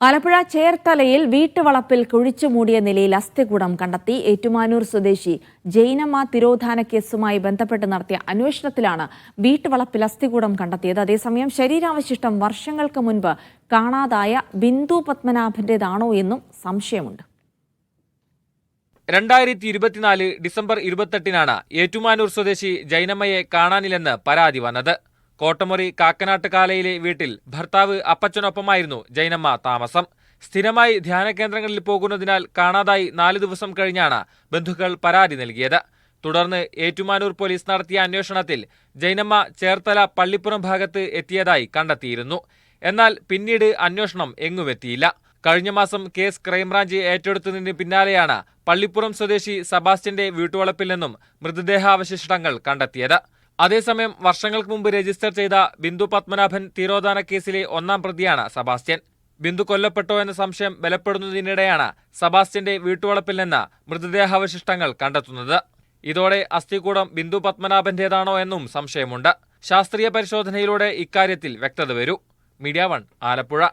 ആലപ്പുഴ ചേർത്തലയിൽ വീട്ടുവളപ്പിൽ കുഴിച്ചു മൂടിയ നിലയിൽ അസ്ഥികൂടം കണ്ടെത്തി ഏറ്റുമാനൂർ സ്വദേശി ജൈനമ്മ തിരോധാന കേസുമായി ബന്ധപ്പെട്ട് നടത്തിയ അന്വേഷണത്തിലാണ് വീട്ടുവളപ്പിൽ അസ്ഥികൂടം കണ്ടെത്തിയത്. അതേസമയം ശരീരാവശിഷ്ടം വർഷങ്ങൾക്ക് മുൻപ് കാണാതായ ബിന്ദു പത്മനാഭന്റേതാണോ എന്നും സംശയമുണ്ട്. രണ്ടായിരത്തി ഇരുപത്തിനാല് ഡിസംബർ ഇരുപത്തെട്ടിനാണ് ഏറ്റുമാനൂർ സ്വദേശി ജൈനമ്മയെ കാണാനില്ലെന്ന് പരാതി വന്നത്. കോട്ടമുറി കാക്കനാട്ട് കാലയിലെ വീട്ടിൽ ഭർത്താവ് അപ്പച്ചനൊപ്പമായിരുന്നു ജൈനമ്മ താമസം. സ്ഥിരമായി ധ്യാന കേന്ദ്രങ്ങളിൽ പോകുന്നതിനാൽ കാണാതായി നാല് ദിവസം കഴിഞ്ഞാണ് ബന്ധുക്കൾ പരാതി നൽകിയത്. തുടർന്ന് ഏറ്റുമാനൂർ പോലീസ് നടത്തിയ അന്വേഷണത്തിൽ ജൈനമ്മ ചേർത്തല പള്ളിപ്പുറം ഭാഗത്ത് എത്തിയതായി കണ്ടെത്തിയിരുന്നു. എന്നാൽ പിന്നീട് അന്വേഷണം എങ്ങുമെത്തിയില്ല. കഴിഞ്ഞ മാസം കേസ് ക്രൈംബ്രാഞ്ച് ഏറ്റെടുത്തതിന് പിന്നാലെയാണ് പള്ളിപ്പുറം സ്വദേശി സബാസ്റ്റ്യന്റെ വീട്ടുവളപ്പിൽ നിന്നും മൃതദേഹാവശിഷ്ടങ്ങൾ കണ്ടെത്തിയത്. അതേസമയം വർഷങ്ങൾക്ക് മുമ്പ് രജിസ്റ്റർ ചെയ്ത ബിന്ദു പത്മനാഭൻ തീരോധാന കേസിലെ ഒന്നാം പ്രതിയാണ് സബാസ്റ്റ്യൻ. ബിന്ദു കൊല്ലപ്പെട്ടോ എന്ന സംശയം ബലപ്പെടുന്നതിനിടെയാണ് സബാസ്റ്റ്യന്റെ വീട്ടുവളപ്പിൽ നിന്ന് മൃതദേഹാവശിഷ്ടങ്ങൾ കണ്ടെത്തുന്നത്. ഇതോടെ അസ്ഥികൂടം ബിന്ദു പത്മനാഭന്റേതാണോ എന്നും സംശയമുണ്ട്. ശാസ്ത്രീയ പരിശോധനയിലൂടെ ഇക്കാര്യത്തിൽ വ്യക്തത വരൂ. Media one Alappuzha.